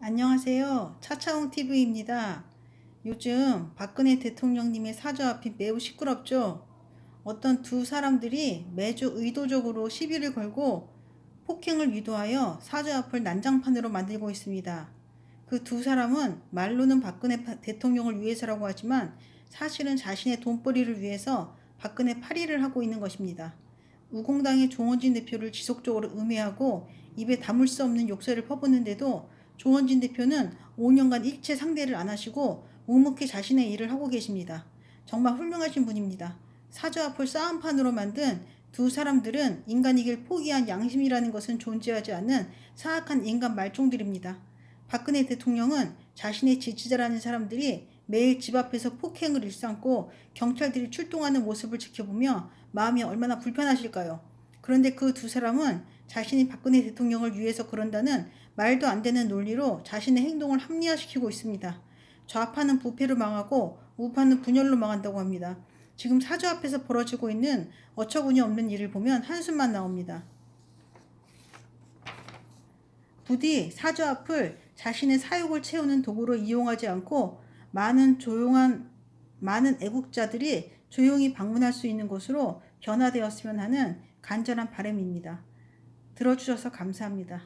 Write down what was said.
안녕하세요. 차차홍 TV입니다. 요즘 박근혜 대통령님의 사저 앞이 매우 시끄럽죠? 어떤 두 사람들이 매주 의도적으로 시비를 걸고 폭행을 유도하여 사저 앞을 난장판으로 만들고 있습니다. 그 두 사람은 말로는 박근혜 파- 대통령을 위해서라고 하지만 사실은 자신의 돈벌이를 위해서 박근혜 파리를 하고 있는 것입니다. 우공당의 조원진 대표를 지속적으로 음해하고 입에 담을 수 없는 욕설을 퍼붓는데도 조원진 대표는 5년간 일체 상대를 안 하시고 묵묵히 자신의 일을 하고 계십니다. 정말 훌륭하신 분입니다. 사저 앞을 싸움판으로 만든 두 사람들은 인간이길 포기한 양심이라는 것은 존재하지 않는 사악한 인간 말종들입니다. 박근혜 대통령은 자신의 지지자라는 사람들이 매일 집 앞에서 폭행을 일삼고 경찰들이 출동하는 모습을 지켜보며 마음이 얼마나 불편하실까요? 그런데 그 두 사람은 자신이 박근혜 대통령을 위해서 그런다는 말도 안 되는 논리로 자신의 행동을 합리화시키고 있습니다. 좌파는 부패로 망하고 우파는 분열로 망한다고 합니다. 지금 사저 앞에서 벌어지고 있는 어처구니 없는 일을 보면 한숨만 나옵니다. 부디 사저 앞을 자신의 사욕을 채우는 도구로 이용하지 않고 많은 조용한 많은 애국자들이 조용히 방문할 수 있는 곳으로 변화되었으면 하는 간절한 바람입니다. 들어주셔서 감사합니다.